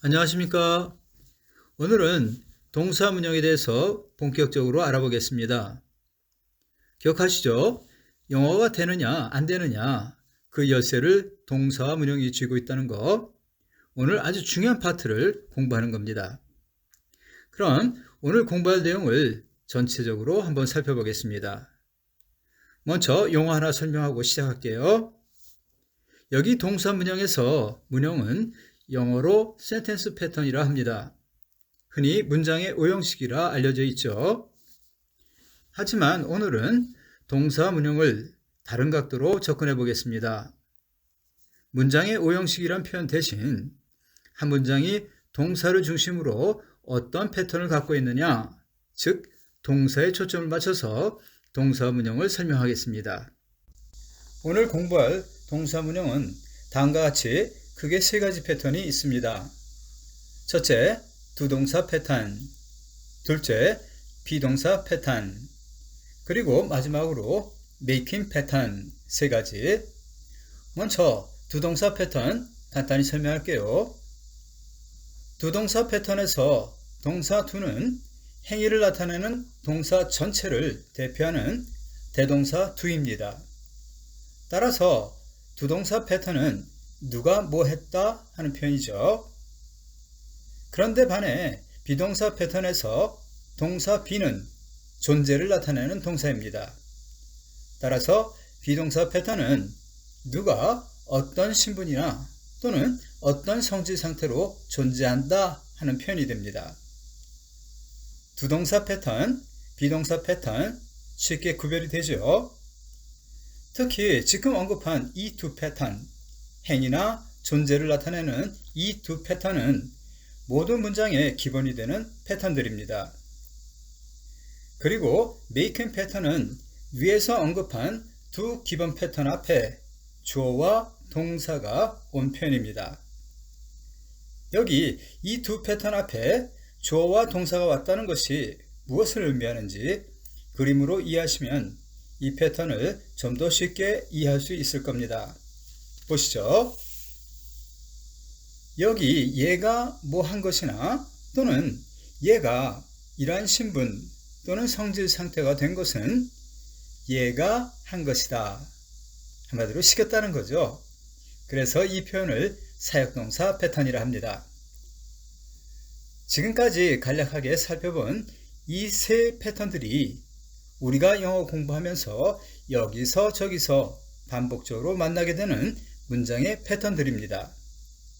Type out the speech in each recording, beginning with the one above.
안녕하십니까. 오늘은 동사문형에 대해서 본격적으로 알아보겠습니다. 기억하시죠? 영어가 되느냐, 안 되느냐, 그 열쇠를 동사와 문형이 쥐고 있다는 거. 오늘 아주 중요한 파트를 공부하는 겁니다. 그럼 오늘 공부할 내용을 전체적으로 한번 살펴보겠습니다. 먼저 용어 하나 설명하고 시작할게요. 여기 동사 문형에서 문형은 영어로 센텐스 패턴이라 합니다. 흔히 문장의 오형식이라 알려져 있죠. 하지만 오늘은 동사 문형을 다른 각도로 접근해 보겠습니다. 문장의 오형식이란 표현 대신 한 문장이 동사를 중심으로 어떤 패턴을 갖고 있느냐, 즉 동사에 초점을 맞춰서 동사 문형을 설명하겠습니다. 오늘 공부할 동사 문형은 다음과 같이 크게 세 가지 패턴이 있습니다. 첫째, 두동사 패턴. 둘째, 비동사 패턴. 그리고 마지막으로 making 패턴 세 가지. 먼저 두동사 패턴 간단히 설명할게요. 두동사 패턴에서 동사 두는 행위를 나타내는 동사 전체를 대표하는 대동사 두입니다. 따라서 두동사 패턴은 누가 뭐 했다 하는 표현이죠. 그런데 반해 비동사 패턴에서 동사 비는 존재를 나타내는 동사입니다. 따라서 비동사 패턴은 누가 어떤 신분이나 또는 어떤 성질 상태로 존재한다 하는 표현이 됩니다. 두동사 패턴, 비동사 패턴 쉽게 구별이 되죠. 특히 지금 언급한 이 두 패턴, 행위나 존재를 나타내는 이 두 패턴은 모든 문장의 기본이 되는 패턴들입니다. 그리고 메이킹 패턴은 위에서 언급한 두 기본 패턴 앞에 주어와 동사가 온 표현입니다. 여기 이 두 패턴 앞에 주어와 동사가 왔다는 것이 무엇을 의미하는지 그림으로 이해하시면 이 패턴을 좀 더 쉽게 이해할 수 있을 겁니다. 보시죠. 여기 얘가 뭐 한 것이나 또는 얘가 이러한 신분 또는 성질 상태가 된 것은 얘가 한 것이다. 한마디로 시켰다는 거죠. 그래서 이 표현을 사역동사 패턴이라 합니다. 지금까지 간략하게 살펴본 이 세 패턴들이 우리가 영어 공부하면서 여기서 저기서 반복적으로 만나게 되는 문장의 패턴들입니다.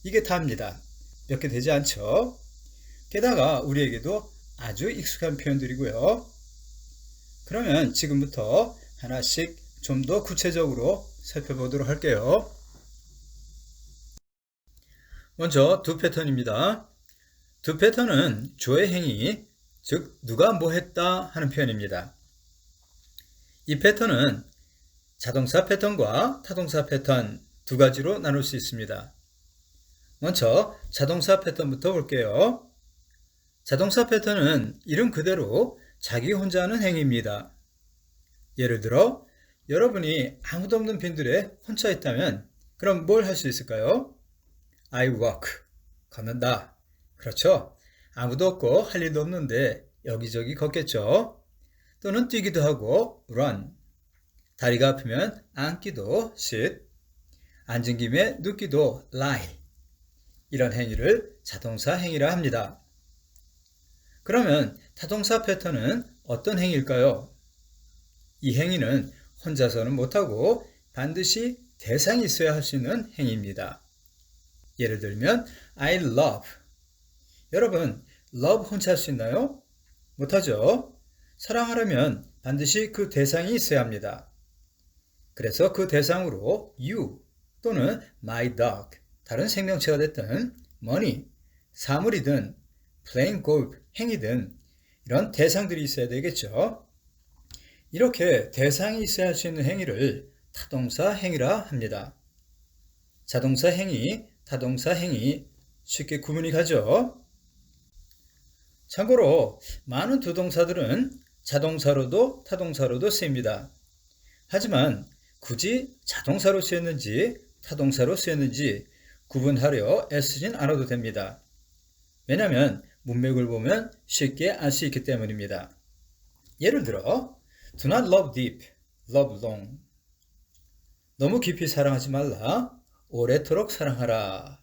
이게 다입니다. 몇 개 되지 않죠? 게다가 우리에게도 아주 익숙한 표현들이고요. 그러면 지금부터 하나씩 좀 더 구체적으로 살펴보도록 할게요. 먼저 두 패턴입니다. 두 패턴은 주의 행위, 즉 누가 뭐 했다 하는 표현입니다. 이 패턴은 자동사 패턴과 타동사 패턴 두 가지로 나눌 수 있습니다. 먼저 자동사 패턴부터 볼게요. 자동사 패턴은 이름 그대로 자기 혼자 하는 행위입니다. 예를 들어 여러분이 아무도 없는 빈들에 혼자 있다면 그럼 뭘 할 수 있을까요? I walk. 걷는다. 그렇죠? 아무도 없고 할 일도 없는데 여기저기 걷겠죠? 또는 뛰기도 하고 run. 다리가 아프면 앉기도 sit. 앉은 김에 눕기도 lie. 이런 행위를 자동사 행위라 합니다. 그러면 타동사 패턴은 어떤 행위일까요? 이 행위는 혼자서는 못하고 반드시 대상이 있어야 할 수 있는 행위입니다. 예를 들면 I love. 여러분, love 혼자 할 수 있나요? 못하죠? 사랑하려면 반드시 그 대상이 있어야 합니다. 그래서 그 대상으로 you 또는 my dog, 다른 생명체가 됐든 money, 사물이든 playing golf, 행위든 이런 대상들이 있어야 되겠죠. 이렇게 대상이 있어야 할 수 있는 행위를 타동사 행위라 합니다. 자동사 행위, 타동사 행위 쉽게 구분이 가죠. 참고로 많은 두동사들은 자동사로도 타동사로도 쓰입니다. 하지만 굳이 자동사로 쓰였는지 타동사로 쓰였는지 구분하려 애쓰진 않아도 됩니다. 왜냐하면 문맥을 보면 쉽게 알 수 있기 때문입니다. 예를 들어 Do not love deep, love long. 너무 깊이 사랑하지 말라, 오래도록 사랑하라.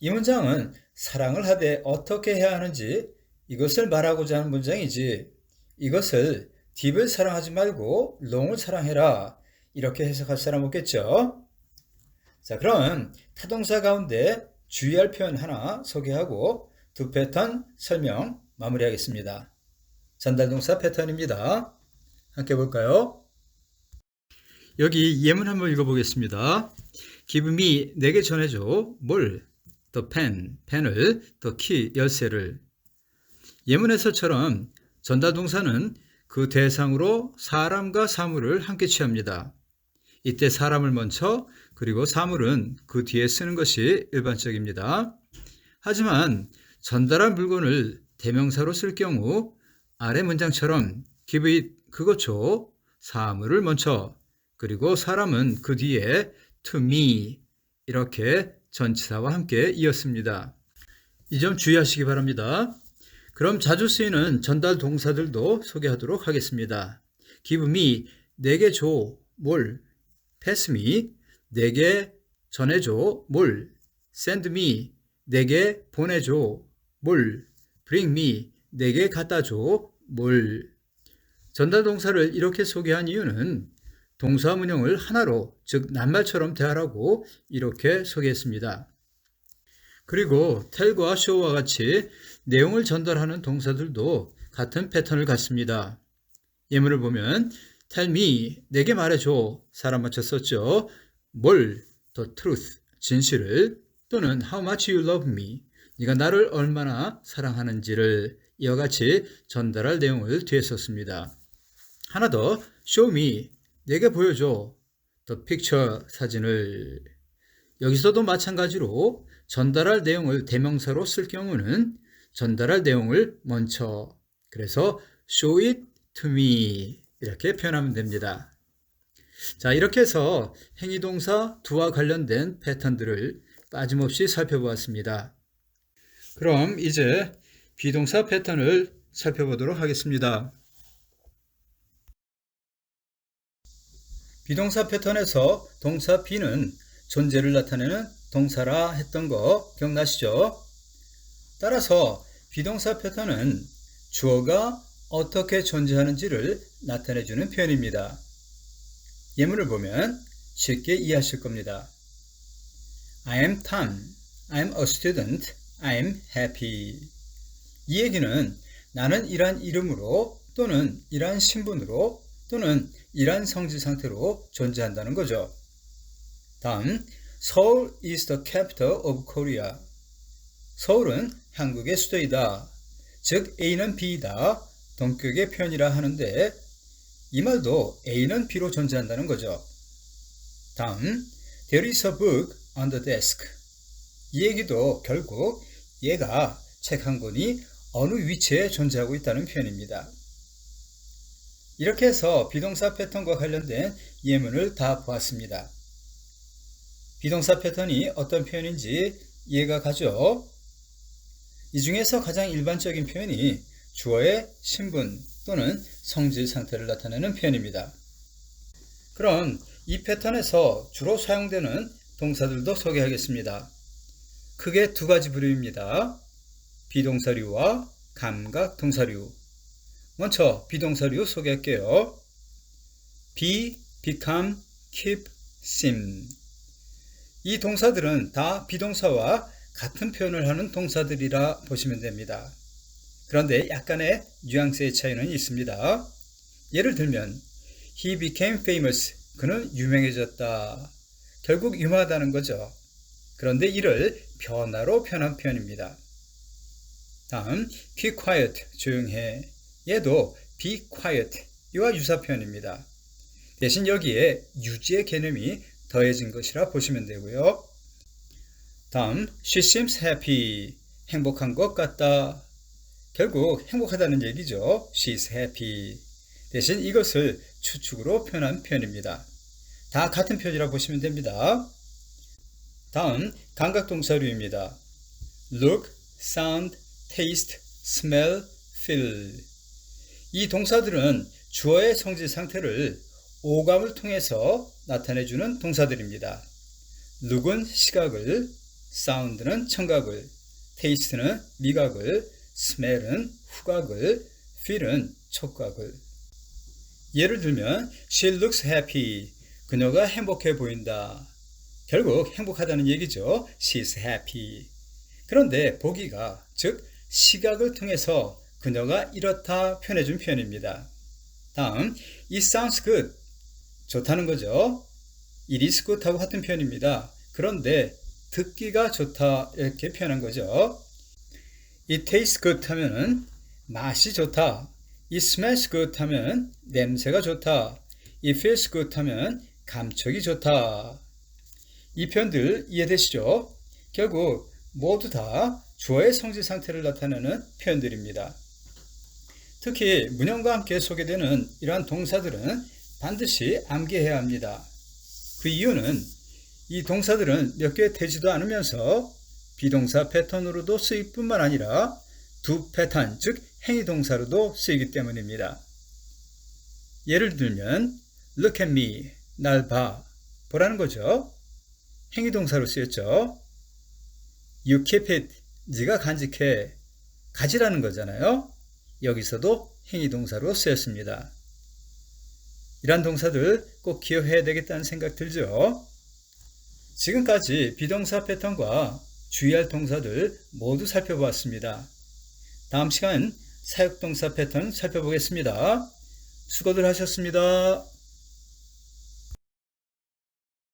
이 문장은 사랑을 하되 어떻게 해야 하는지 이것을 말하고자 하는 문장이지 이것을 딥을 사랑하지 말고 롱을 사랑해라 이렇게 해석할 사람 없겠죠? 자 그럼 타동사 가운데 주의할 표현 하나 소개하고 두 패턴 설명 마무리하겠습니다. 전달동사 패턴입니다. 함께 볼까요? 여기 예문 한번 읽어보겠습니다. 기분이 내게 전해줘 뭘? 더 펜, 펜을, 더 키, 열쇠를. 예문에서처럼 전달동사는 그 대상으로 사람과 사물을 함께 취합니다. 이때 사람을 먼저 그리고 사물은 그 뒤에 쓰는 것이 일반적입니다. 하지만 전달한 물건을 대명사로 쓸 경우 아래 문장처럼 give 그것죠. 사물을 먼저 그리고 사람은 그 뒤에 to me 이렇게 전치사와 함께 이었습니다. 이 점 주의하시기 바랍니다. 그럼 자주 쓰이는 전달 동사들도 소개하도록 하겠습니다. give me 내게 줘 뭘, me 내게 전해줘 뭘, send me 내게 보내줘 뭘, bring me 내게 갖다 줘 뭘. 전달 동사를 이렇게 소개한 이유는 동사 문형을 하나로 즉 낱말처럼 대하라고 이렇게 소개했습니다. 그리고 텔과 show와 같이 내용을 전달하는 동사들도 같은 패턴을 갖습니다. 예문을 보면 tell me. 내게 말해줘. 사람 맞춰 썼죠. 뭘? The truth. 진실을. 또는 how much you love me. 네가 나를 얼마나 사랑하는지를. 이와 같이 전달할 내용을 뒤에 썼습니다. 하나 더. Show me. 내게 보여줘. The picture. 사진을. 여기서도 마찬가지로 전달할 내용을 대명사로 쓸 경우는 전달할 내용을 먼저. 그래서 show it to me 이렇게 표현하면 됩니다. 자 이렇게 해서 행위동사 두와 관련된 패턴들을 빠짐없이 살펴보았습니다. 그럼 이제 비동사 패턴을 살펴보도록 하겠습니다. 비동사 패턴에서 동사 B는 존재를 나타내는 동사라 했던 거 기억나시죠? 따라서 비동사 패턴은 주어가 어떻게 존재하는지를 나타내주는 표현입니다. 예문을 보면 쉽게 이해하실 겁니다. I am Tom. I am a student. I am happy. 이 얘기는 나는 이러한 이름으로 또는 이러한 신분으로 또는 이러한 성질 상태로 존재한다는 거죠. 다음, 서울 is the capital of Korea. 서울은 한국의 수도이다. 즉 A는 B이다. 동격의 표현이라 하는데 이 말도 A는 B로 존재한다는 거죠. 다음, there is a book on the desk. 이 얘기도 결국 얘가 책 한 권이 어느 위치에 존재하고 있다는 표현입니다. 이렇게 해서 비동사 패턴과 관련된 예문을 다 보았습니다. 비동사 패턴이 어떤 표현인지 이해가 가죠? 이 중에서 가장 일반적인 표현이 주어의 신분 또는 성질 상태를 나타내는 표현입니다. 그럼 이 패턴에서 주로 사용되는 동사들도 소개하겠습니다. 크게 두 가지 부류입니다. 비동사류와 감각 동사류. 먼저 비동사류 소개할게요. be, become, keep, seem. 이 동사들은 다 비동사와 같은 표현을 하는 동사들이라 보시면 됩니다. 그런데 약간의 뉘앙스의 차이는 있습니다. 예를 들면 he became famous. 그는 유명해졌다. 결국 유명하다는 거죠. 그런데 이를 변화로 표현한 표현입니다. 다음 keep quiet. 조용해. 얘도 be quiet. 이와 유사 표현입니다. 대신 여기에 유지의 개념이 더해진 것이라 보시면 되고요. 다음 she seems happy. 행복한 것 같다. 결국 행복하다는 얘기죠. She's happy. 대신 이것을 추측으로 표현한 표현입니다. 다 같은 표현이라 보시면 됩니다. 다음 감각동사류입니다. look, sound, taste, smell, feel. 이 동사들은 주어의 성질 상태를 오감을 통해서 나타내주는 동사들입니다. 룩은 시각을, 사운드는 청각을, 테이스트는 미각을, 스멜은 후각을, feel은 촉각을. 예를 들면 she looks happy. 그녀가 행복해 보인다. 결국 행복하다는 얘기죠. she's happy. 그런데 보기가 즉 시각을 통해서 그녀가 이렇다 표현해준 표현입니다. 다음 it sounds good 좋다는 거죠. it is good하고 같은 표현입니다. 그런데 듣기가 좋다 이렇게 표현한 거죠. It tastes good 하면은 맛이 좋다. it smells good 하면 냄새가 좋다. it feels good 하면 감촉이 좋다. 이 표현들 이해되시죠? 결국 모두 다 주어의 성질 상태를 나타내는 표현들입니다. 특히 문형과 함께 소개되는 이러한 동사들은 반드시 암기해야 합니다. 그 이유는 이 동사들은 몇 개 되지도 않으면서 비동사 패턴으로도 쓰일 뿐만 아니라 두 패턴, 즉 행위 동사로도 쓰이기 때문입니다. 예를 들면 look at me, 날 봐, 보라는 거죠. 행위 동사로 쓰였죠. You keep it, 네가 간직해, 가지라는 거잖아요. 여기서도 행위 동사로 쓰였습니다. 이란 동사들 꼭 기억해야 되겠다는 생각 들죠? 지금까지 비동사 패턴과 주의할 동사들 모두 살펴보았습니다. 다음 시간 사역동사 패턴 살펴보겠습니다. 수고들 하셨습니다.